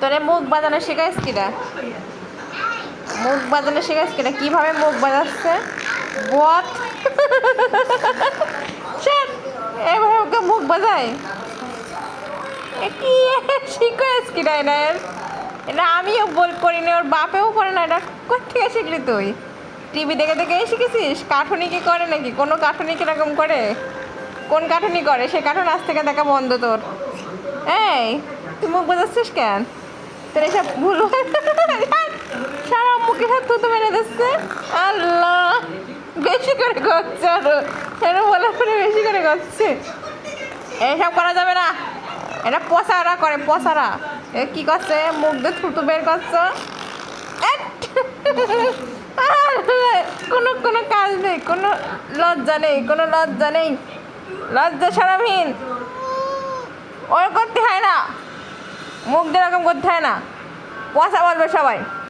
তোরে মুখ বাজানো শেখাইস কিরা? মুখ বাজানো শেখাইস কিরা? কীভাবে মুখ বাজাচ্ছে বট এভাবে ওকে মুখ বাজায় কি শিখাইস কিরা এটা? এটা আমিও বল করি না, ওর বাপেও করে না এটা কোথেকে শিখলি তুই? টিভি দেখে দেখেই শিখেছিস? কার্টুনি কি করে নাকি? কোনো কার্টুনি কীরকম করে? কোন কার্টুনি করে? সে কার্টুন আজ থেকে দেখা বন্ধ তোর। এই তুই মুখ বোঝাচ্ছিস কেন? তোর এসব ভুল সারা মুখে হাত থুতু মেরে দিচ্ছে। আল্লাহ, বেশি করে করছে আরও এরকম বলার পরে বেশি করে করছে। এইসব করা যাবে না। এটা পচারা করে, পচারা। এ কি করছে? মুখ দিয়ে থুতু বের করছ। কোনো কোনো কাজ নেই, কোনো লজ্জা নেই, কোনো লজ্জা নেই। লজ্জা সারামহীন ওর করতে হয় না। মুখ দিয়ে এরকম করতে হয় না। কুয়াশা বলবে সবাই।